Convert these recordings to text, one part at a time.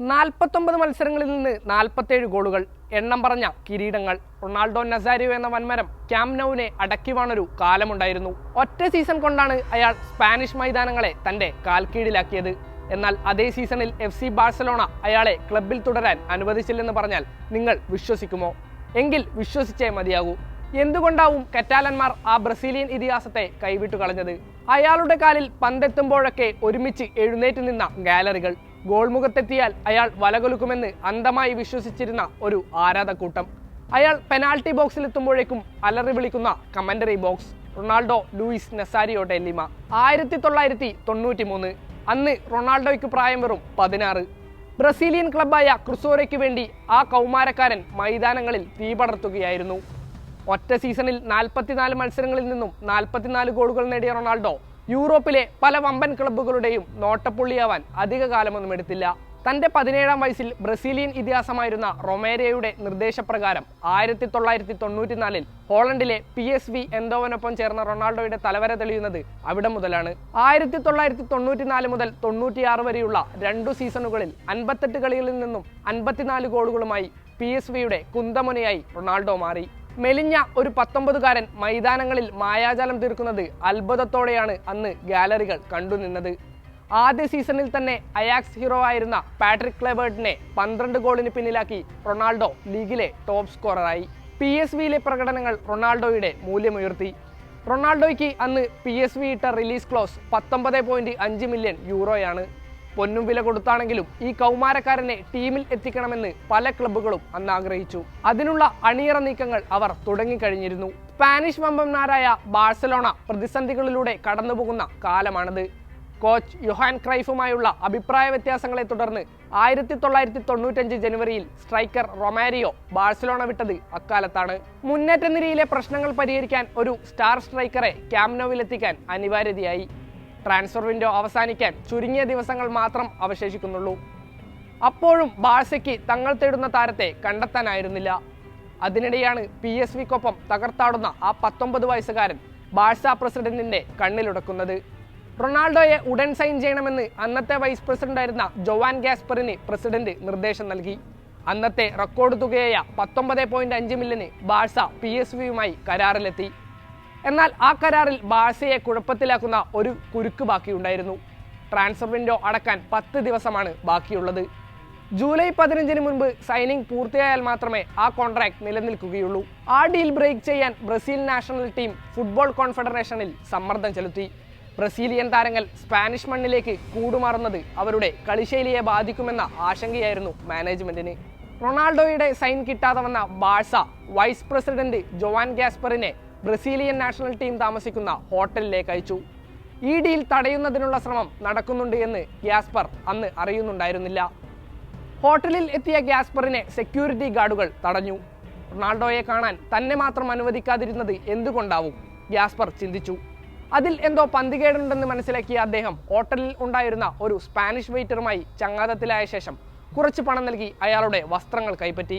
നാൽപ്പത്തൊമ്പത് മത്സരങ്ങളിൽ നിന്ന് നാൽപ്പത്തേഴ് ഗോളുകൾ. എണ്ണം പറഞ്ഞ കിരീടങ്ങൾ. റൊണാൾഡോ നസാരിയോ എന്ന വൻമരം ക്യാം നൌവിനെ അടക്കി വാണൊരു കാലമുണ്ടായിരുന്നു. ഒറ്റ സീസൺ കൊണ്ടാണ് അയാൾ സ്പാനിഷ് മൈതാനങ്ങളെ തന്റെ കാൽക്കീഴിലാക്കിയത്. എന്നാൽ അതേ സീസണിൽ എഫ് സി ബാഴ്സലോണ അയാളെ ക്ലബിൽ തുടരാൻ അനുവദിച്ചില്ലെന്ന് പറഞ്ഞാൽ നിങ്ങൾ വിശ്വസിക്കുമോ? എങ്കിൽ വിശ്വസിച്ചേ മതിയാകൂ. എന്തുകൊണ്ടാവും കറ്റാലന്മാർ ആ ബ്രസീലിയൻ ഇതിഹാസത്തെ കൈവിട്ടു കളഞ്ഞത് അയാളുടെ കാലിൽ പന്തെത്തുമ്പോഴൊക്കെ ഒരുമിച്ച് എഴുന്നേറ്റ് നിന്ന ഗാലറികൾ. ഗോൾമുഖത്തെത്തിയാൽ അയാൾ വലകൊലുക്കുമെന്ന് അന്ധമായി വിശ്വസിച്ചിരുന്ന ഒരു ആരാധക്കൂട്ടം അയാൾ പെനാൾട്ടി ബോക്സിലെത്തുമ്പോഴേക്കും അലറി വിളിക്കുന്ന commentary box. Ronaldo Luis Nazario de Lima ആയിരത്തി തൊള്ളായിരത്തി തൊണ്ണൂറ്റി മൂന്ന് അന്ന് റൊണാൾഡോയ്ക്ക് പ്രായം വെറും പതിനാറ്. ബ്രസീലിയൻ ക്ലബായ ക്രിസോരയ്ക്ക് വേണ്ടി ആ കൗമാരക്കാരൻ മൈതാനങ്ങളിൽ തീപടർത്തുകയായിരുന്നു ഒറ്റ സീസണിൽ നാൽപ്പത്തിനാല് മത്സരങ്ങളിൽ നിന്നും നാൽപ്പത്തിനാല് ഗോളുകൾ നേടിയ റൊണാൾഡോ യൂറോപ്പിലെ പല വമ്പൻ ക്ലബ്ബുകളുടെയും നോട്ടപ്പുള്ളിയാവാൻ അധിക കാലമൊന്നും എടുത്തില്ല. തന്റെ പതിനേഴാം വയസ്സിൽ ബ്രസീലിയൻ ഇതിഹാസമായിരുന്ന റൊമേരയുടെ നിർദ്ദേശപ്രകാരം ആയിരത്തി തൊള്ളായിരത്തി തൊണ്ണൂറ്റിനാലിൽ ഹോളണ്ടിലെ പി എസ് വി എന്തോവനൊപ്പം ചേർന്ന റൊണാൾഡോയുടെ തലവര തെളിയുന്നത് അവിടെ മുതലാണ്. ആയിരത്തി തൊള്ളായിരത്തി തൊണ്ണൂറ്റിനാല് മുതൽ തൊണ്ണൂറ്റിയാറ് വരെയുള്ള രണ്ടു സീസണുകളിൽ അൻപത്തെട്ട് കളികളിൽ നിന്നും അൻപത്തിനാല് ഗോളുകളുമായി പി എസ് വിയുടെ കുന്തമുനയായി റൊണാൾഡോ മാറി. മെലിഞ്ഞ ഒരു പത്തൊമ്പതുകാരൻ മൈതാനങ്ങളിൽ മായാജാലം തീർക്കുന്നത് അത്ഭുതത്തോടെയാണ് അന്ന് ഗാലറികൾ കണ്ടുനിന്നത് ആദ്യ സീസണിൽ തന്നെ അയാക്സ് ഹീറോ ആയിരുന്ന പാട്രിക് ക്ലെബേർട്ടിനെ പന്ത്രണ്ട് ഗോളിന് പിന്നിലാക്കി റൊണാൾഡോ ലീഗിലെ ടോപ്പ് സ്കോററായി. പി എസ് വിയിലെ പ്രകടനങ്ങൾ റൊണാൾഡോയുടെ മൂല്യമുയർത്തി. റൊണാൾഡോയ്ക്ക് അന്ന് പി എസ് വി ഇട്ട റിലീസ് ക്ലോസ് പത്തൊമ്പത് പോയിന്റ് അഞ്ച് മില്യൺ യൂറോയാണ്. പൊന്നും വില കൊടുത്താണെങ്കിലും ഈ കൗമാരക്കാരനെ ടീമിൽ എത്തിക്കണമെന്ന് പല ക്ലബ്ബുകളും അന്ന് ആഗ്രഹിച്ചു. അതിനുള്ള അണിയറ നീക്കങ്ങൾ അവർ തുടങ്ങിക്കഴിഞ്ഞിരുന്നു. സ്പാനിഷ് വമ്പന്മാരായ ബാഴ്സലോണ പ്രതിസന്ധികളിലൂടെ കടന്നുപോകുന്ന കാലമാണത്. കോച്ച് യുഹാൻ ക്രൈഫുമായുള്ള അഭിപ്രായ വ്യത്യാസങ്ങളെ തുടർന്ന് ആയിരത്തി തൊള്ളായിരത്തി തൊണ്ണൂറ്റഞ്ച് ജനുവരിയിൽ സ്ട്രൈക്കർ റൊമാരിയോ ബാഴ്സലോണ വിട്ടത് അക്കാലത്താണ്. മുന്നേറ്റ നിരയിലെ പ്രശ്നങ്ങൾ പരിഹരിക്കാൻ ഒരു സ്റ്റാർ സ്ട്രൈക്കറെ ക്യാമ്നോവിലെത്തിക്കാൻ അനിവാര്യതയായി. ട്രാൻസ്ഫർ വിൻഡോ അവസാനിക്കാൻ ചുരുങ്ങിയ ദിവസങ്ങൾ മാത്രം അവശേഷിക്കുന്നുള്ളൂ. അപ്പോഴും ബാഴ്സയ്ക്ക് തങ്ങൾ തേടുന്ന താരത്തെ കണ്ടെത്താനായിരുന്നില്ല. അതിനിടെയാണ് പി എസ് വിക്കൊപ്പം തകർത്താടുന്ന ആ പത്തൊമ്പത് വയസ്സുകാരൻ ബാഴ്സ പ്രസിഡന്റിന്റെ കണ്ണിലുടക്കുന്നത്. റൊണാൾഡോയെ ഉടൻ സൈൻ ചെയ്യണമെന്ന് അന്നത്തെ വൈസ് പ്രസിഡന്റായിരുന്ന ജോവാൻ ഗാസ്പറിന് പ്രസിഡന്റ് നിർദ്ദേശം നൽകി. അന്നത്തെ റെക്കോർഡ് തുകയായ പത്തൊമ്പത് പോയിന്റ് അഞ്ച് മില്യന് ബാഴ്സ പി എസ് വിയുമായി കരാറിലെത്തി. എന്നാൽ ആ കരാറിൽ ബാഴ്സയെ കുഴപ്പത്തിലാക്കുന്ന ഒരു കുരുക്ക് ബാക്കിയുണ്ടായിരുന്നു. ട്രാൻസ്ഫർ വിൻഡോ അടക്കാൻ പത്ത് ദിവസമാണ് ബാക്കിയുള്ളത്. ജൂലൈ പതിനഞ്ചിന് മുൻപ് സൈനിങ് പൂർത്തിയായാൽ മാത്രമേ ആ കോൺട്രാക്ട് നിലനിൽക്കുകയുള്ളൂ. ആ ഡീൽ ബ്രേക്ക് ചെയ്യാൻ ബ്രസീൽ നാഷണൽ ടീം ഫുട്ബോൾ കോൺഫെഡറേഷനിൽ സമ്മർദ്ദം ചെലുത്തി. ബ്രസീലിയൻ താരങ്ങൾ സ്പാനിഷ് മണ്ണിലേക്ക് കൂടുമാറുന്നത് അവരുടെ കളിശൈലിയെ ബാധിക്കുമെന്ന ആശങ്കയായിരുന്നു മാനേജ്മെന്റിന്. റൊണാൾഡോയുടെ സൈൻ കിട്ടാതെ വന്ന ബാഴ്സ വൈസ് പ്രസിഡന്റ് ജോവാൻ ഗ്യാസ്പറിനെ ബ്രസീലിയൻ നാഷണൽ ടീം താമസിക്കുന്ന ഹോട്ടലിലേക്ക് അയച്ചു. ഈ ഡീൽ തടയുന്നതിനുള്ള ശ്രമം നടക്കുന്നുണ്ട് എന്ന് ഗ്യാസ്പർ അന്ന് അറിയുന്നുണ്ടായിരുന്നില്ല. ഹോട്ടലിൽ എത്തിയ ഗ്യാസ്പറിനെ സെക്യൂരിറ്റി ഗാർഡുകൾ തടഞ്ഞു. റൊണാൾഡോയെ കാണാൻ തന്നെ മാത്രം അനുവദിക്കാതിരുന്നത് എന്തുകൊണ്ടാവും? ഗ്യാസ്പർ ചിന്തിച്ചു. അതിൽ എന്തോ പന്തികേടുണ്ടെന്ന് മനസ്സിലാക്കിയ അദ്ദേഹം ഹോട്ടലിൽ ഉണ്ടായിരുന്ന ഒരു സ്പാനിഷ് വെയിറ്ററുമായി ചങ്ങാതത്തിലായ ശേഷം കുറച്ച് പണം നൽകി അയാളുടെ വസ്ത്രങ്ങൾ കൈപ്പറ്റി.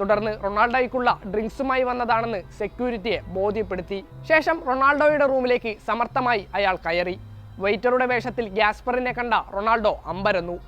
തുടർന്ന് റൊണാൾഡോയ്ക്കുള്ള ഡ്രിങ്ക്സുമായി വന്നതാണെന്ന് സെക്യൂരിറ്റിയെ ബോധ്യപ്പെടുത്തി. ശേഷം റൊണാൾഡോയുടെ റൂമിലേക്ക് സമർത്ഥമായി അയാൾ കയറി. വെയിറ്ററുടെ വേഷത്തിൽ ഗ്യാസ്പറിനെ കണ്ട റൊണാൾഡോ അമ്പരന്നു.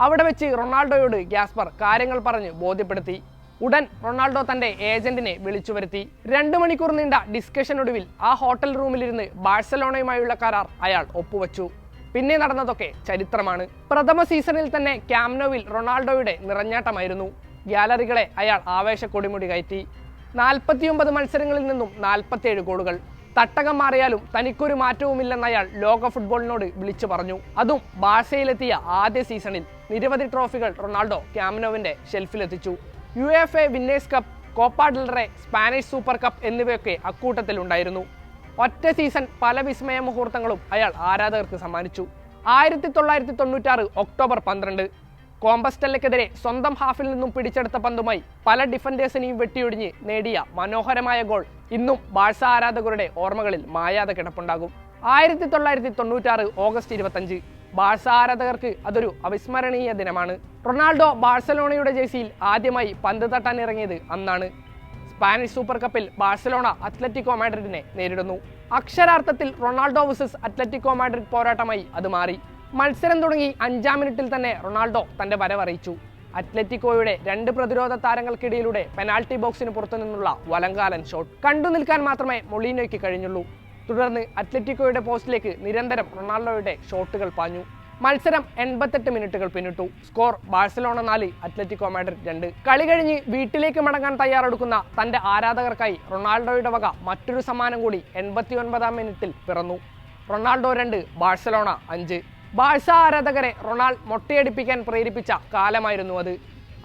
അവിടെ വെച്ച് റൊണാൾഡോയോട് ഗ്യാസ്പർ കാര്യങ്ങൾ പറഞ്ഞ് ബോധ്യപ്പെടുത്തി. ഉടൻ റൊണാൾഡോ തന്റെ ഏജന്റിനെ വിളിച്ചു വരുത്തി. രണ്ടു മണിക്കൂർ നീണ്ട ഡിസ്കഷനൊടുവിൽ ആ ഹോട്ടൽ റൂമിലിരുന്ന് ബാഴ്സലോണയുമായുള്ള കരാർ അയാൾ ഒപ്പുവച്ചു. പിന്നെ നടന്നതൊക്കെ ചരിത്രമാണ്. പ്രഥമ സീസണിൽ തന്നെ ക്യാമ്നോവിൽ റൊണാൾഡോയുടെ നിറഞ്ഞാട്ടമായിരുന്നു. ഗ്യാലറികളെ അയാൾ ആവേശ കൊടിമുടി കയറ്റി. നാൽപ്പത്തിയൊമ്പത് മത്സരങ്ങളിൽ നിന്നും നാൽപ്പത്തിയേഴ് ഗോളുകൾ. തട്ടകം മാറിയാലും തനിക്കൊരു മാറ്റവുമില്ലെന്ന് അയാൾ ലോക ഫുട്ബോളിനോട് വിളിച്ചു പറഞ്ഞു. അതും ബാഴ്സയിലെത്തിയ ആദ്യ സീസണിൽ നിരവധി ട്രോഫികൾ റൊണാൾഡോ ക്യാമിനോവിന്റെ ഷെൽഫിലെത്തിച്ചു. U F A winners cup Copa del Rey Spanish super cup എന്നിവയൊക്കെ അക്കൂട്ടത്തിലുണ്ടായിരുന്നു ഒറ്റ സീസൺ പല വിസ്മയ മുഹൂർത്തങ്ങളും അയാൾ ആരാധകർക്ക് സമ്മാനിച്ചു. ആയിരത്തി തൊള്ളായിരത്തി തൊണ്ണൂറ്റാറ് ഒക്ടോബർ പന്ത്രണ്ട്. കോമ്പസ്റ്റല്ലയ്ക്കെതിരെ സ്വന്തം ഹാഫിൽ നിന്നും പിടിച്ചെടുത്ത പന്തുമായി പല ഡിഫൻഡേഴ്സിനെയും വെട്ടിയൊടിഞ്ഞ് നേടിയ മനോഹരമായ ഗോൾ ഇന്നും ബാഴ്സ ആരാധകരുടെ ഓർമ്മകളിൽ മായാതെ കിടപ്പുണ്ടാകും. ആയിരത്തി തൊള്ളായിരത്തി തൊണ്ണൂറ്റാറ് ഓഗസ്റ്റ് ഇരുപത്തഞ്ച്. ബാഴ്സ ആരാധകർക്ക് അതൊരു അവിസ്മരണീയ ദിനമാണ്. റൊണാൾഡോ ബാഴ്സലോണയുടെ ജേഴ്സിയിൽ ആദ്യമായി പന്ത് തട്ടാൻ ഇറങ്ങിയത് അന്നാണ്. സ്പാനിഷ് സൂപ്പർ കപ്പിൽ ബാഴ്സലോണ അത്ലറ്റിക്കോ മാഡ്രിഡിനെ നേരിടുന്നു. അക്ഷരാർത്ഥത്തിൽ റൊണാൾഡോ വേഴ്സസ് അത്ലറ്റിക്കോ മാഡ്രിഡ് പോരാട്ടമായി അത് മാറി. മത്സരം തുടങ്ങി അഞ്ചാം മിനിറ്റിൽ തന്നെ റൊണാൾഡോ തന്റെ വരവറിയിച്ചു അത്ലറ്റിക്കോയുടെ രണ്ട് പ്രതിരോധ താരങ്ങൾക്കിടയിലൂടെ പെനാൾട്ടി ബോക്സിന് പുറത്തു നിന്നുള്ള വലങ്കാലൻ ഷോട്ട് കണ്ടു നിൽക്കാൻ മാത്രമേ മൊളീനോയ്ക്ക് കഴിഞ്ഞുള്ളൂ. തുടർന്ന് അത്ലറ്റിക്കോയുടെ പോസ്റ്റിലേക്ക് നിരന്തരം റൊണാൾഡോയുടെ ഷോട്ടുകൾ പാഞ്ഞു. മത്സരം എൺപത്തെട്ട് മിനിറ്റുകൾ പിന്നിട്ടു. സ്കോർ ബാഴ്സലോണ നാല് അത്ലറ്റിക്കോ മാഡ്രിഡ് രണ്ട്. കളി കഴിഞ്ഞ് വീട്ടിലേക്ക് മടങ്ങാൻ തയ്യാറെടുക്കുന്ന തന്റെ ആരാധകർക്കായി റൊണാൾഡോയുടെ വക മറ്റൊരു സമ്മാനം കൂടി എൺപത്തി ഒൻപതാം മിനിറ്റിൽ പിറന്നു. റൊണാൾഡോ രണ്ട് ബാഴ്സലോണ അഞ്ച്. ബാഴ്സ ആരാധകരെ റൊണാൾഡ് മൊട്ടയടിപ്പിക്കാൻ പ്രേരിപ്പിച്ച കാലമായിരുന്നു അത്.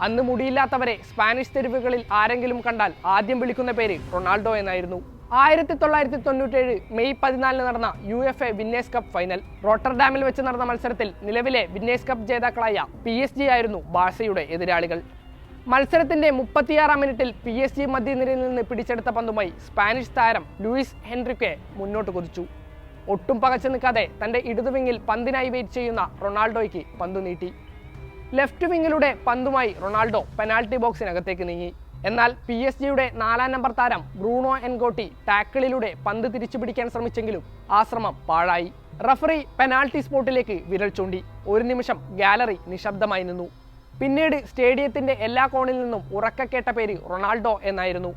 അന്ന് മുടിയില്ലാത്തവരെ സ്പാനിഷ് തെരുവുകളിൽ ആരെങ്കിലും കണ്ടാൽ ആദ്യം വിളിക്കുന്ന പേര് റൊണാൾഡോ എന്നായിരുന്നു. ആയിരത്തി തൊള്ളായിരത്തി തൊണ്ണൂറ്റേഴ് മെയ് പതിനാലിന് നടന്ന U F A winners cup final റോട്ടർഡാമിൽ വെച്ച് നടന്ന മത്സരത്തിൽ നിലവിലെ വിന്നേഴ്സ് കപ്പ് ജേതാക്കളായ പി എസ് ജി ആയിരുന്നു ബാഴ്സയുടെ എതിരാളികൾ. മത്സരത്തിന്റെ മുപ്പത്തിയാറാം മിനിറ്റിൽ പി എസ് ജി മധ്യനിരയിൽ നിന്ന് പിടിച്ചെടുത്ത പന്തുമായി സ്പാനിഷ് താരം ലൂയിസ് ഹെൻറിക്കെ മുന്നോട്ട് കുതിച്ചു. ഒട്ടും പകച്ചു നിൽക്കാതെ തന്റെ ഇടതുവിങ്ങിൽ പന്തിനായി വെയിറ്റ് ചെയ്യുന്ന റൊണാൾഡോയ്ക്ക് പന്ത് നീട്ടി. ലെഫ്റ്റ് വിങ്ങിലൂടെ പന്തുമായി റൊണാൾഡോ പെനാൾട്ടി ബോക്സിനകത്തേക്ക് നീങ്ങി. എന്നാൽ പി എസ് ജിയുടെ നാലാം നമ്പർ താരം ബ്രൂണോ എൻഗോട്ടി ടാക്കിളിലൂടെ പന്ത് തിരിച്ചു പിടിക്കാൻ ശ്രമിച്ചെങ്കിലും ആ ശ്രമം പാഴായി. റഫറി പെനാൾട്ടി സ്പോട്ടിലേക്ക് വിരൽ ചൂണ്ടി. ഒരു നിമിഷം ഗാലറി നിശബ്ദമായി നിന്നു. പിന്നീട് സ്റ്റേഡിയത്തിന്റെ എല്ലാ കോണിൽ നിന്നും ഉറക്ക കേട്ട പേര് റൊണാൾഡോ എന്നായിരുന്നു.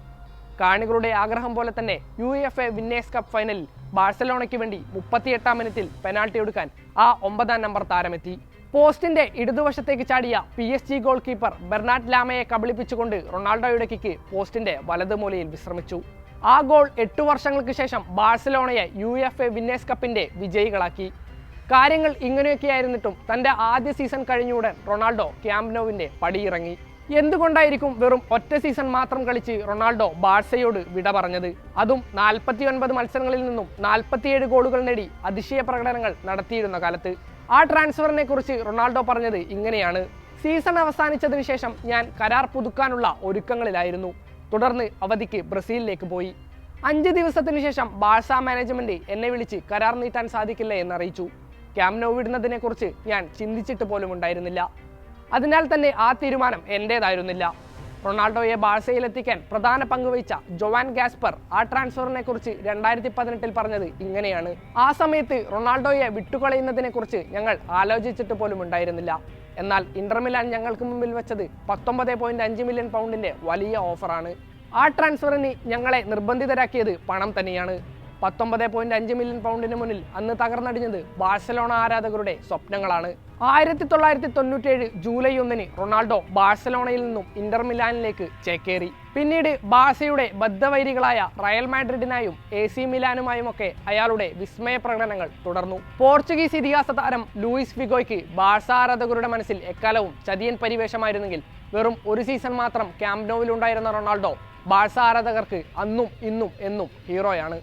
കാണികളുടെ ആഗ്രഹം പോലെ തന്നെ U F A winners cup ഫൈനലിൽ ബാഴ്സലോണയ്ക്ക് വേണ്ടി മുപ്പത്തിയെട്ടാം മിനിറ്റിൽ പെനാൾട്ടി എടുക്കാൻ ആ ഒമ്പതാം നമ്പർ താരമെത്തി. പോസ്റ്റിന്റെ ഇടതുവശത്തേക്ക് ചാടിയ P S G goal keeper Bernard ലാമയെ കബളിപ്പിച്ചുകൊണ്ട് റൊണാൾഡോയുടെ കിക്ക് പോസ്റ്റിന്റെ വലതുമൂലയിൽ വിശ്രമിച്ചു. ആ ഗോൾ എട്ടു വർഷങ്ങൾക്ക് ശേഷം ബാഴ്സലോണയെ യു എഫ് എ വിന്നേഴ്സ് കപ്പിന്റെ വിജയികളാക്കി. കാര്യങ്ങൾ ഇങ്ങനെയൊക്കെയായിരുന്നിട്ടും തന്റെ ആദ്യ സീസൺ കഴിഞ്ഞുടൻ റൊണാൾഡോ ക്യാമ്പ് നോവിന്റെ പടിയിറങ്ങി. എന്തുകൊണ്ടായിരിക്കും വെറും ഒറ്റ സീസൺ മാത്രം കളിച്ച് റൊണാൾഡോ ബാഴ്സയോട് വിട പറഞ്ഞത്? അതും നാൽപ്പത്തി ഒൻപത് മത്സരങ്ങളിൽ നിന്നും നാൽപ്പത്തിയേഴ് ഗോളുകൾ നേടി അതിശയ പ്രകടനങ്ങൾ നടത്തിയിരുന്ന കാലത്ത്. ആ ട്രാൻസ്ഫറിനെ കുറിച്ച് റൊണാൾഡോ പറഞ്ഞത് ഇങ്ങനെയാണ്. സീസൺ അവസാനിച്ചതിന് ശേഷം ഞാൻ കരാർ പുതുക്കാനുള്ള ഒരുക്കങ്ങളിലായിരുന്നു. തുടർന്ന് അവധിക്ക് ബ്രസീലിലേക്ക് പോയി. അഞ്ച് ദിവസത്തിനു ശേഷം ബാഴ്സ മാനേജ്മെന്റ് എന്നെ വിളിച്ച് കരാർ നീട്ടാൻ സാധിക്കില്ല എന്നറിയിച്ചു. ക്യാമ്പ് വിടുന്നതിനെക്കുറിച്ച് വിടുന്നതിനെ കുറിച്ച് ഞാൻ ചിന്തിച്ചിട്ട് പോലും ഉണ്ടായിരുന്നില്ല. അതിനാൽ തന്നെ ആ തീരുമാനം എന്റേതായിരുന്നില്ല റൊണാൾഡോയെ ബാഴ്സയിലെത്തിക്കാൻ പ്രധാന പങ്ക് വഹിച്ച ജോവാൻ ഗാസ്പർ ആ ട്രാൻസ്ഫറിനെ കുറിച്ച് രണ്ടായിരത്തി പതിനെട്ടിൽ പറഞ്ഞത് ഇങ്ങനെയാണ്. ആ സമയത്ത് റൊണാൾഡോയെ വിട്ടുകളയുന്നതിനെ കുറിച്ച് ഞങ്ങൾ ആലോചിച്ചിട്ട് പോലും ഉണ്ടായിരുന്നില്ല. എന്നാൽ ഇന്റർമിലാൻ ഞങ്ങൾക്ക് മുമ്പിൽ വെച്ചത് പത്തൊമ്പത് പോയിന്റ് അഞ്ച് മില്യൺ പൗണ്ടിന്റെ വലിയ ഓഫറാണ്. ആ ട്രാൻസ്ഫറിന് ഞങ്ങളെ നിർബന്ധിതരാക്കിയത് പണം തന്നെയാണ്. പത്തൊമ്പത് പോയിന്റ് അഞ്ച് മില്യൺ പൗണ്ടിന് മുന്നിൽ അന്ന് തകർന്നടിഞ്ഞത് ബാഴ്സലോണ ആരാധകരുടെ സ്വപ്നങ്ങളാണ്. ആയിരത്തി തൊള്ളായിരത്തി തൊണ്ണൂറ്റേഴ് ജൂലൈ ഒന്നിന് റൊണാൾഡോ ബാഴ്സലോണയിൽ നിന്നും ഇന്റർ മിലാനിലേക്ക് ചേക്കേറി. പിന്നീട് ബാഴ്സയുടെ ബദ്ധവൈരികളായ റയൽ മാഡ്രിഡിനായും എ സി മിലാനുമായുമൊക്കെ അയാളുടെ വിസ്മയ പ്രകടനങ്ങൾ തുടർന്നു. പോർച്ചുഗീസ് ഇതിഹാസ താരം ലൂയിസ് ഫിഗോയ്ക്ക് ബാഴ്സ ആരാധകരുടെ മനസ്സിൽ എക്കാലവും ചതിയൻ പരിവേഷമായിരുന്നെങ്കിൽ വെറും ഒരു സീസൺ മാത്രം ക്യാമ്പ് നോവിലുണ്ടായിരുന്ന റൊണാൾഡോ ബാഴ്സ ആരാധകർക്ക് അന്നും ഇന്നും എന്നും ഹീറോയാണ്.